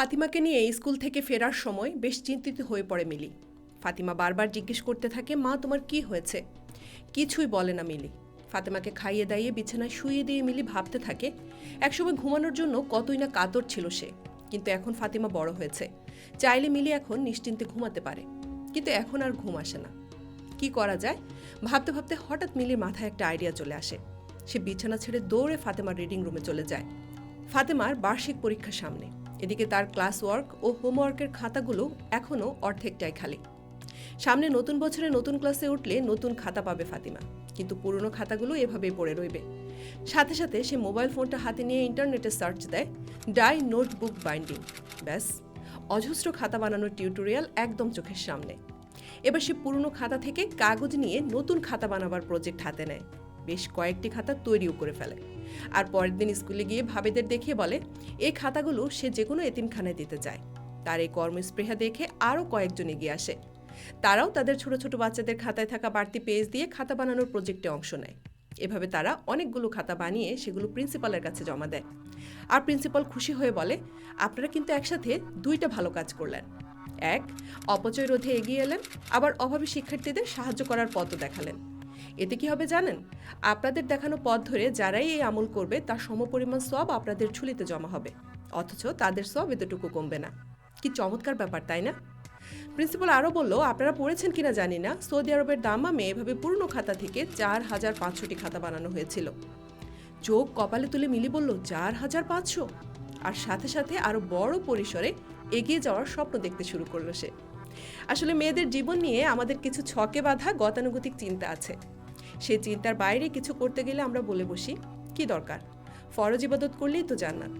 ফাতিমাকে নিয়ে স্কুল থেকে ফেরার সময় বেশ চিন্তিত হয়ে পড়ে মিলি। ফাতিমা বারবার জিজ্ঞেস করতে থাকে, মা, তোমার কি হয়েছে? কিছুই বলে না মিলি। ফাতিমাকে খাইয়ে দাইয়ে বিছানায় শুয়ে দিয়ে মিলি ভাবতে থাকে, একসময় ঘুমানোর জন্য কতই না কাতর ছিল সে। কিন্তু এখন ফাতিমা বড় হয়েছে। চাইলে মিলি এখন নিশ্চিন্তে ঘুমাতে পারে, কিন্তু এখন আর ঘুম আসে না। কি করা যায়? ভাবতে ভাবতে হঠাৎ মিলির মাথায় একটা আইডিয়া চলে আসে। সে বিছানা ছেড়ে দৌড়ে ফাতেমার রিডিং রুমে চলে যায়। ফাতেমার বার্ষিক পরীক্ষা সামনে। এদিকে তার ক্লাস ওয়ার্ক ও হোমওয়ার্কের খাতাগুলো এখনও অর্ধেকটাই খালি। সামনে নতুন বছরে নতুন ক্লাসে উঠলে নতুন খাতা পাবে ফাতিমা। কিন্তু পুরনো খাতাগুলো এভাবেই পড়ে রইবে। সাথে সাথে সে মোবাইল ফোনটা হাতে নিয়ে ইন্টারনেটে সার্চ দেয়, ডাই নোটবুক বাইন্ডিং। ব্যাস, অজস্র খাতা বানানোর টিউটোরিয়াল একদম চোখের সামনে। এবার সে পুরনো খাতা থেকে কাগজ নিয়ে নতুন খাতা বানাবার প্রজেক্ট হাতে নেয়। বেশ কয়েকটি খাতা তৈরিও করে ফেলে। আর পরের দিন স্কুলে গিয়ে ভাবেদের দেখিয়ে বলে এই খাতাগুলো সে যে কোনো এতিমখানায় দিতে চায়। তার এই কর্মস্পৃহা দেখে আরও কয়েকজন এগিয়ে আসে। তারাও তাদের ছোট ছোট বাচ্চাদের খাতায় থাকা বাড়তি পেজ দিয়ে খাতা বানানোর প্রজেক্টে অংশ নেয়। এভাবে তারা অনেকগুলো খাতা বানিয়ে সেগুলো প্রিন্সিপালের কাছে জমা দেয়। আর প্রিন্সিপাল খুশি হয়ে বলে, আপনারা কিন্তু একসাথে দুইটা ভালো কাজ করলেন। এক, অপচয় রোধে এগিয়ে এলেন, আবার অভাবী শিক্ষার্থীদের সাহায্য করার পথও দেখালেন। এতে কি হবে জানেন? আপনাদের দেখানো পথ ধরে যারাই এই আমল করবে, তার সমপরিমাণ সব আপনাদের ঝুলিতে জমা হবে। অথচ তাদের সব এতটুকু কমবে না। কি চমৎকার ব্যাপার, তাই না? প্রিন্সিপাল আরও বলল, আপনারা পড়েছেন কিনা জানি না। সৌদি আরবের দামামে এভাবে পুরনো খাতা থেকে চার হাজার পাঁচশোটি খাতা বানানো হয়েছিল। চোখ কপালে তুলে মিলি বলল, চার হাজার পাঁচশো? আর সাথে সাথে আরও বড় পরিসরে এগিয়ে যাওয়ার স্বপ্ন দেখতে শুরু করল সে। আসলে মেয়েদের জীবন নিয়ে আমাদের কিছু ছকে বাঁধা গতানুগতিক চিন্তা আছে। সেই চিন্তার বাইরে কিছু করতে গেলে আমরা বলে বসি, কি দরকার? ফরজ ইবাদত করলেই তো জান্নাত।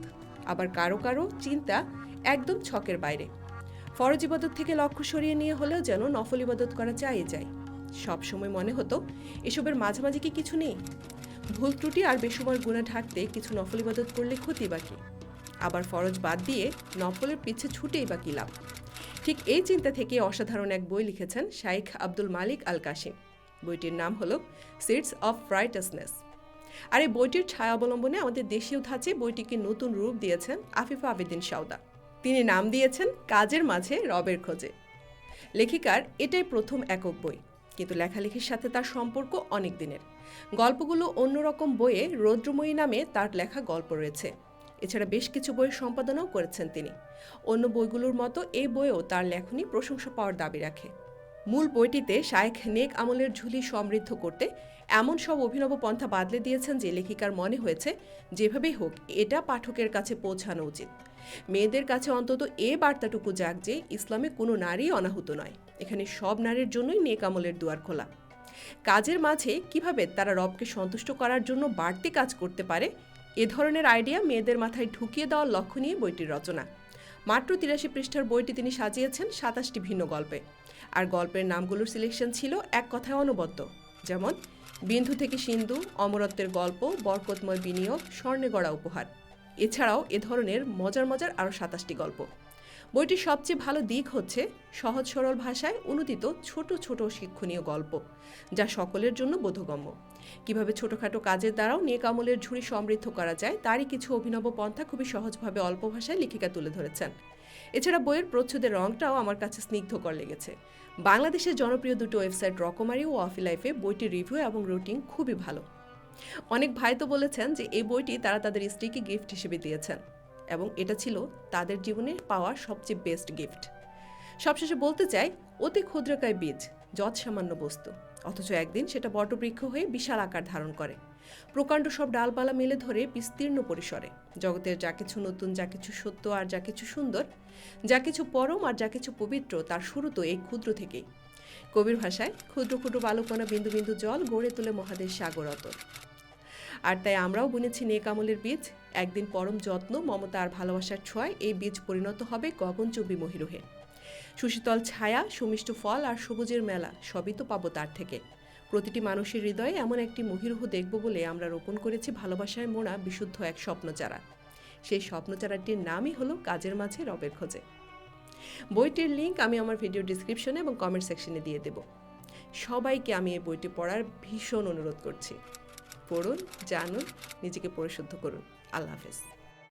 আবার কারও কারও চিন্তা একদম ছকের বাইরে। ফরজ ইবাদত থেকে লক্ষ্য সরিয়ে নিয়ে হলেও যেন নফল ইবাদত করা চাই যায় সব সময় মনে হতো, এসবের মাঝামাঝি কি কিছু নেই? ভুল ত্রুটি আর বেসময় গুণা ঢাকতে কিছু নফল ইবাদত করলে ক্ষতি বাকি আবার ফরজ বাদ দিয়ে নফলের পিছে ছুটেই বা লাভ? ঠিক এই চিন্তা থেকে অসাধারণ এক বই লিখেছেন শাইখ আব্দুল মালিক আল কাশিম বইটির নাম হলো সিডস অফ রাইটাসনেস আর এই বইটির ছায়া অবলম্বনে আমাদের দেশীয় ধাঁচে বইটিকে নতুন রূপ দিয়েছেন আফিফা আবেদিন সাউদা তিনি নাম দিয়েছেন কাজের মাঝে রবের খোঁজে। লেখিকার এটাই প্রথম একক বই, কিন্তু লেখালেখির সাথে তার সম্পর্ক অনেক দিনের। গল্পগুলো অন্যরকম বইয়ে রৌদ্রময়ী নামে তার লেখা গল্প রয়েছে। এছাড়া বেশ কিছু বইয়ের সম্পাদনাও করেছেন তিনি। অন্য বইগুলোর মতো এই বইও তার লেখনী প্রশংসা পাওয়ার দাবি রাখে। মূল বইটিতে শায়েখ নেক আমলের ঝুলি সমৃদ্ধ করতে এমন সব অভিনব পন্থা বাদলে দিয়েছেন যে লেখিকার মনে হয়েছে, যেভাবেই হোক, এটা পাঠকের কাছে পৌঁছানো উচিত। মেয়েদের কাছে অন্তত এ বার্তাটুকু যাক যে ইসলামে কোনো নারী অনাহুত নয়। এখানে সব নারীর জন্যই নেক আমলের দুয়ার খোলা। কাজের মাঝে কীভাবে তারা রবকে সন্তুষ্ট করার জন্য বাড়তি কাজ করতে পারে এ ধরনের আইডিয়া মেয়েদের মাথায় ঢুকিয়ে দেওয়ার লক্ষ্য নিয়ে বইটির রচনা। মাত্র তিরাশি পৃষ্ঠার বইটি তিনি সাজিয়েছেন সাতাশটি ভিন্ন গল্পে। আর গল্পের নামগুলোর সিলেকশন ছিল এক কথায় অনবদ্য। যেমন বিন্ধু থেকে সিন্ধু, অমরত্বের গল্প, বরকতময় বিনিয়োগ, স্বর্ণে গড়া উপহার। এছাড়াও এ ধরনের মজার মজার আরও সাতাশটি গল্প। বইটির সবচেয়ে ভালো দিক হচ্ছে সহজ সরল ভাষায় অনুদিত ছোট ছোট শিক্ষণীয় গল্প, যা সকলের জন্য বোধগম্য। কীভাবে ছোটখাটো কাজের দ্বারাও নেক আমলের ঝুড়ি সমৃদ্ধ করা যায়, তারই কিছু অভিনব পন্থা খুবই সহজভাবে অল্প ভাষায় লেখিকা তুলে ধরেছেন। এছাড়া বইয়ের প্রচ্ছদের রংটাও আমার কাছে স্নিগ্ধকর লেগেছে। বাংলাদেশের জনপ্রিয় দুটো ওয়েবসাইট রকমারি ও অফি লাইফে বইটির রিভিউ এবং রুটিং খুবই ভালো। অনেক ভাই তো বলেছেন যে, এই বইটি তারা তাদের স্ত্রীকে গিফট হিসেবে দিয়েছেন। এবং এটা ছিল তাদের জীবনে পাওয়া সবচেয়ে বেস্ট গিফট সবশেষে বলতে চাই, অতি ক্ষুদ্রকায় বীজ যৎ সামান্য বস্তু। অথচ একদিন সেটা বটবৃক্ষ হয়ে বিশাল আকার ধারণ করে। প্রকাণ্ড সব ডালপালা মেলে ধরে বিস্তীর্ণ পরিসরে। জগতের যা কিছু নতুন, যা কিছু সত্য আর যা কিছু সুন্দর, যা কিছু পরম আর যা কিছু পবিত্র, তার শুরু তো এই ক্ষুদ্র থেকেই। কবির ভাষায়, ক্ষুদ্র ক্ষুদ্র বালুকণা বিন্দু বিন্দু জল গড়ে তোলে মহাদেশ সাগর অতল। আর তাই আমরাও বুনেছি নেক আমলের বীজ। একদিন পরম যত্ন মমতা আর ভালোবাসার ছোঁয়ায় এই বীজ পরিণত হবে গগনচুম্বী মহিরুহে। সুশীতল ছায়া, সুমিষ্ট ফল আর সবুজের মেলা, সবই তো পাবো তার থেকে। প্রতিটি মানুষের হৃদয়ে এমন একটি মহিরুহ দেখব বলে আমরা রোপণ করেছি ভালোবাসায় মোড়া বিশুদ্ধ এক স্বপ্নচারা। সেই স্বপ্নচারাটির নামই হলো কাজের মাঝে রবের খোঁজে। বইটির লিংক আমি আমার ভিডিও ডিসক্রিপশনে এবং কমেন্ট সেকশনে দিয়ে দেব। সবাইকে আমি এই বইটি পড়ার ভীষণ অনুরোধ করছি। পড়ুন জানুন নিজেকে পরিশুদ্ধ করুন। আল্লাহ হাফেজ।